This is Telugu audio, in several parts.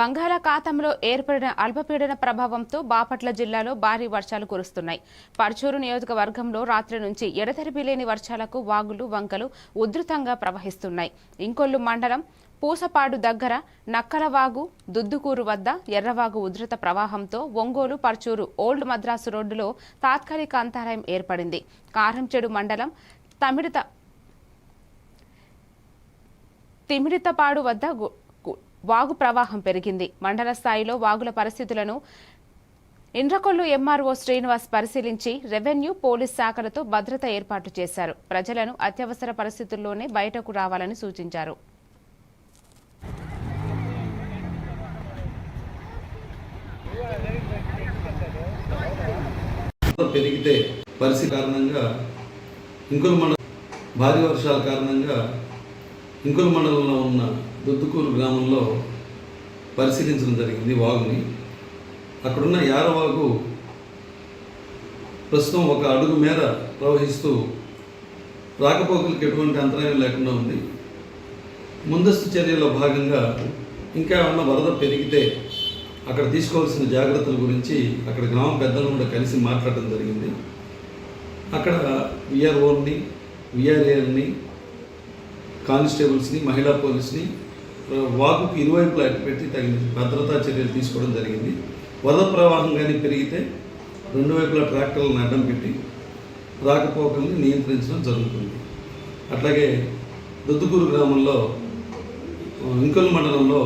బంగాళాఖాతంలో ఏర్పడిన అల్పపీడన ప్రభావంతో బాపట్ల జిల్లాలో భారీ వర్షాలు కురుస్తున్నాయి. పర్చూరు నియోజకవర్గంలో రాత్రి నుంచి ఎడతెరిపి లేని వర్షాలకు వాగులు వంకలు ఉధృతంగా ప్రవహిస్తున్నాయి. ఇంకొల్లు మండలం పూసపాడు దగ్గర నక్కలవాగు దుద్దుకూరు వద్ద ఎర్రవాగు ఉధృత ప్రవాహంతో ఒంగోలు పర్చూరు ఓల్డ్ మద్రాసు రోడ్డులో తాత్కాలిక అంతరాయం ఏర్పడింది. కారంచెడు మండలం తమిడిత తిమిడితపాడు వద్ద వాగు ప్రవాహం పెరిగింది. మండల స్థాయిలో వాగుల పరిస్థితులను ఇంద్రకొల్లు ఎంఆర్ఓ శ్రీనివాస్ పరిశీలించి రెవెన్యూ పోలీస్ శాఖలతో భద్రత ఏర్పాటు చేశారు. ప్రజలను అత్యవసర పరిస్థితుల్లోనే బయటకు రావాలని సూచించారు. పెరిగితే పరిస్థితి కారణంగా ఇంకుల మండలం భారీ వర్షాల కారణంగా ఇంకుల మండలంలో ఉన్న గ్రామంలో పరిశీలించడం జరిగింది వాగుని. అక్కడున్న యారవాగు ప్రస్తుతం ఒక అడుగు మేర ప్రవహిస్తూ రాకపోకలకు ఎటువంటి అంతరాయం లేకుండా ఉంది. ముందస్తు చర్యలో భాగంగా ఇంకా ఉన్న వరద పెరిగితే అక్కడ తీసుకోవాల్సిన జాగ్రత్తల గురించి అక్కడ గ్రామ పెద్దలు కూడా కలిసి మాట్లాడడం జరిగింది. అక్కడ విఆర్ఓని విఆర్ఏఎల్ని కానిస్టేబుల్స్ని మహిళా పోలీస్ని వాగుకు ఇరువైపులా పెట్టి తగిన భద్రతా చర్యలు తీసుకోవడం జరిగింది. వరద ప్రవాహం కానీ పెరిగితే రెండు వైపులా ట్రాక్టర్లను అడ్డం పెట్టి రాకపోకల్ని నియంత్రించడం జరుగుతుంది. అట్లాగే దుద్దుకూరు గ్రామంలో ఇంకల్ మండలంలో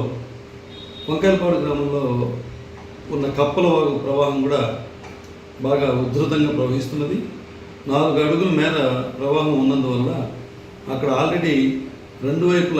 వంకాయలపాడు గ్రామంలో ఉన్న కప్పల వాగు ప్రవాహం కూడా బాగా ఉధృతంగా ప్రవహిస్తున్నది. నాలుగు అడుగుల మేర ప్రవాహం ఉన్నందువల్ల అక్కడ ఆల్రెడీ రెండు వైపులా